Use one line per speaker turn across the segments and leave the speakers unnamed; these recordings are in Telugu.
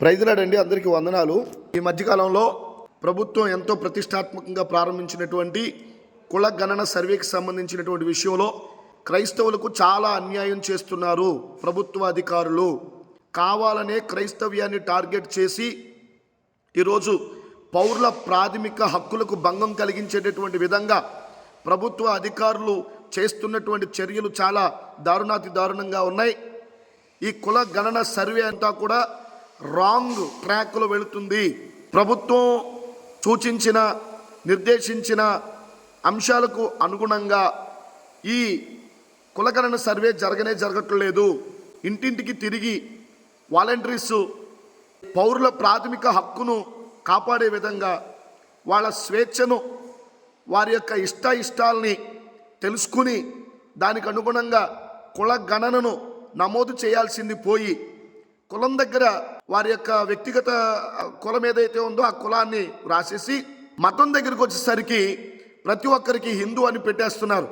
ప్రైజ్లాడండి అందరికీ వందనాలు. ఈ మధ్యకాలంలో ప్రభుత్వం ఎంతో ప్రతిష్టాత్మకంగా ప్రారంభించినటువంటి కుల గణన సర్వేకి సంబంధించినటువంటి విషయంలో క్రైస్తవులకు చాలా అన్యాయం చేస్తున్నారు ప్రభుత్వ అధికారులు కావాలనే క్రైస్తవ్యాన్ని టార్గెట్ చేసి ఈరోజు పౌరుల ప్రాథమిక హక్కులకు భంగం కలిగించేటటువంటి విధంగా ప్రభుత్వ అధికారులు చేస్తున్నటువంటి చర్యలు చాలా దారుణాతి దారుణంగా ఉన్నాయి. ఈ కుల గణన సర్వే అంతా కూడా రాంగ్ ట్రాక్లో వెళుతుంది. ప్రభుత్వం సూచించిన నిర్దేశించిన అంశాలకు అనుగుణంగా ఈ కులగణన సర్వే జరగనే జరగట్లేదు. ఇంటింటికి తిరిగి వాలంటీర్స్ పౌరుల ప్రాథమిక హక్కును కాపాడే విధంగా వాళ్ళ స్వేచ్ఛను వారి యొక్క ఇష్ట ఇష్టాలని తెలుసుకుని దానికి అనుగుణంగా కుల గణనను నమోదు చేయాల్సింది పోయి కులం దగ్గర వారి యొక్క వ్యక్తిగత కులం ఏదైతే ఉందో ఆ కులాన్ని రాసేసి మతం దగ్గరికి వచ్చేసరికి ప్రతి ఒక్కరికి హిందూ అని పెట్టేస్తున్నారు.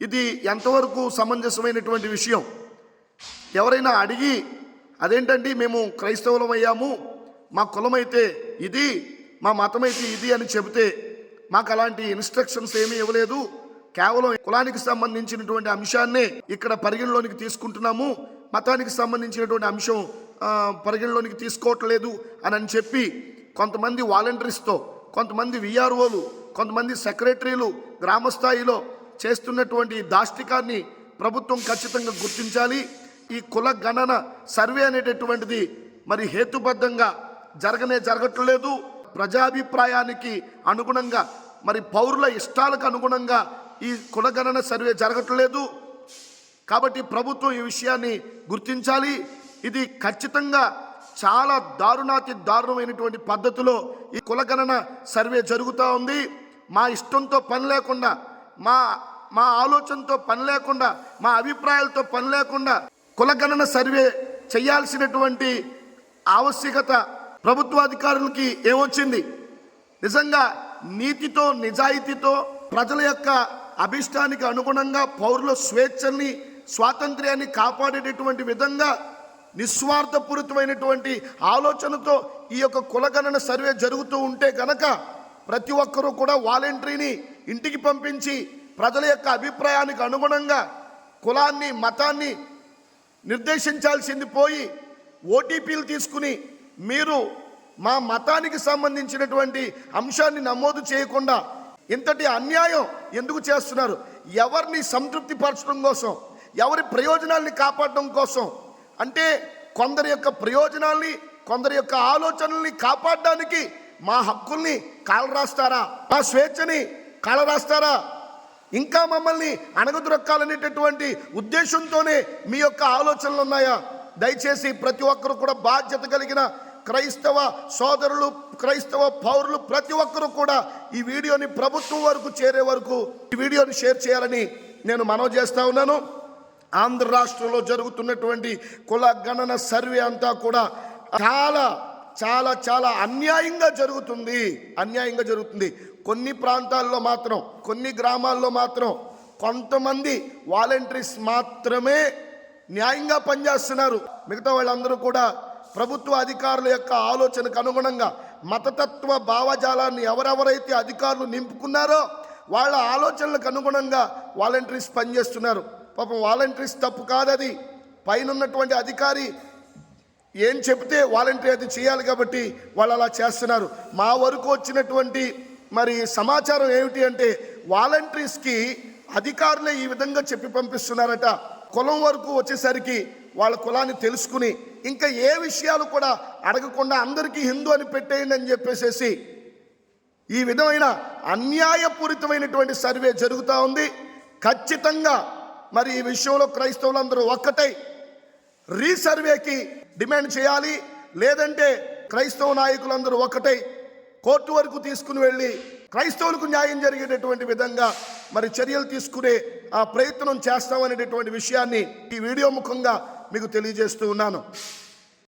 ఇది ఎంతవరకు సమంజసమైనటువంటి విషయం? ఎవరైనా అడిగి అదేంటండి మేము క్రైస్తవులం అయ్యాము మా కులం అయితే ఇది మా మతం అయితే ఇది అని చెబితే మాకు అలాంటి ఇన్స్ట్రక్షన్స్ ఏమీ ఇవ్వలేదు. కేవలం కులానికి సంబంధించినటువంటి అంశాన్నే ఇక్కడ పరిగణలోనికి తీసుకుంటున్నాము. మతానికి సంబంధించినటువంటి అంశం పరిగణలోనికి తీసుకోవట్లేదు అని అని చెప్పి కొంతమంది వాలంటీర్స్తో కొంతమంది విఆర్ఓలు కొంతమంది సెక్రటరీలు గ్రామ స్థాయిలో చేస్తున్నటువంటి దాష్టికాన్ని ప్రభుత్వం ఖచ్చితంగా గుర్తించాలి. ఈ కుల గణన సర్వే అనేటటువంటిది మరి హేతుబద్ధంగా జరగనే జరగట్లేదు. ప్రజాభిప్రాయానికి అనుగుణంగా మరి పౌరుల ఇష్టాలకు అనుగుణంగా ఈ కులగణన సర్వే జరగట్లేదు. కాబట్టి ప్రభుత్వం ఈ విషయాన్ని గుర్తించాలి. ఇది ఖచ్చితంగా చాలా దారుణాతి దారుణమైనటువంటి పద్ధతిలో ఈ కులగణన సర్వే జరుగుతూ ఉంది. మా ఇష్టంతో పని లేకుండా మా మా ఆలోచనతో పని లేకుండా మా అభిప్రాయాలతో పని లేకుండా కులగణన సర్వే చేయాల్సినటువంటి ఆవశ్యకత ప్రభుత్వాధికారులకి ఏమొచ్చింది నిజంగా నీతితో నిజాయితీతో ప్రజల యొక్క అభిష్టానికి అనుగుణంగా పౌరుల స్వేచ్ఛని స్వాతంత్ర్యాన్ని కాపాడేటటువంటి విధంగా నిస్వార్థపూరితమైనటువంటి ఆలోచనతో ఈ యొక్క కులగణన సర్వే జరుగుతూ ఉంటే గనక ప్రతి ఒక్కరూ కూడా వాలంటరీని ఇంటికి పంపించి ప్రజల యొక్క అభిప్రాయానికి అనుగుణంగా కులాన్ని మతాన్ని నిర్దేశించాల్సింది పోయి ఓటీపీలు తీసుకుని మీరు మా మతానికి సంబంధించినటువంటి అంశాన్ని నమోదు చేయకుండా ఇంతటి అన్యాయం ఎందుకు చేస్తున్నారు? ఎవరిని సంతృప్తి పరచడం కోసం ఎవరి ప్రయోజనాల్ని కాపాడడం కోసం అంటే కొందరి యొక్క ప్రయోజనాల్ని కొందరి యొక్క ఆలోచనల్ని కాపాడడానికి మా హక్కుల్ని కాలరాస్తారా? మా స్వేచ్ఛని కాలరాస్తారా? ఇంకా మమ్మల్ని అణగదొరక్కాలనేటటువంటి ఉద్దేశంతోనే మీ యొక్క ఆలోచనలు ఉన్నాయా దయచేసి ప్రతి ఒక్కరు కూడా బాధ్యత కలిగిన క్రైస్తవ సోదరులు క్రైస్తవ పౌరులు ప్రతి ఒక్కరూ కూడా ఈ వీడియోని ప్రభుత్వం వరకు చేరే వరకు ఈ వీడియోని షేర్ చేయాలని నేను మనవి చేస్తా ఉన్నాను. ఆంధ్ర రాష్ట్రంలో జరుగుతున్నటువంటి కుల గణన సర్వే అంతా కూడా చాలా చాలా చాలా అన్యాయంగా జరుగుతుంది. అన్యాయంగా జరుగుతుంది. కొన్ని ప్రాంతాల్లో మాత్రం కొన్ని గ్రామాల్లో మాత్రం కొంతమంది వాలంటీర్స్ మాత్రమే న్యాయంగా పనిచేస్తున్నారు. మిగతా వాళ్ళందరూ కూడా ప్రభుత్వ అధికారుల యొక్క ఆలోచనకు అనుగుణంగా మతతత్వ భావజాలాన్ని ఎవరెవరైతే అధికారులు నింపుకున్నారో వాళ్ళ ఆలోచనలకు అనుగుణంగా వాలంటీర్స్ పనిచేస్తున్నారు. పాపం వాలంటీర్స్ తప్పు కాదది. పైన ఉన్నటువంటి అధికారి ఏం చెప్తే వాలంటీర్ అది చేయాలి కాబట్టి వాళ్ళు అలా చేస్తున్నారు. మా వరకు వచ్చినటువంటి మరి సమాచారం ఏమిటి అంటే వాలంటీర్స్కి అధికారులే ఈ విధంగా చెప్పి పంపిస్తున్నారట. కులం వరకు వచ్చేసరికి వాళ్ళ కులాన్ని తెలుసుకుని ఇంకా ఏ విషయాలు కూడా అడగకుండా అందరికీ హిందూ అని పెట్టేయండి అని చెప్పేసేసి ఈ విధమైన అన్యాయపూరితమైనటువంటి సర్వే జరుగుతూ ఉంది. ఖచ్చితంగా మరి ఈ విషయంలో క్రైస్తవులందరూ ఒక్కటై రీసర్వేకి డిమాండ్ చేయాలి లేదంటే క్రైస్తవ నాయకులందరూ ఒకటై కోర్టు వరకు తీసుకుని వెళ్ళి క్రైస్తవులకు న్యాయం జరిగేటటువంటి విధంగా మరి చర్యలు తీసుకునే ఆ ప్రయత్నం చేస్తామనేటటువంటి విషయాన్ని ఈ వీడియో ముఖంగా మీకు తెలియజేస్తూ ఉన్నాను.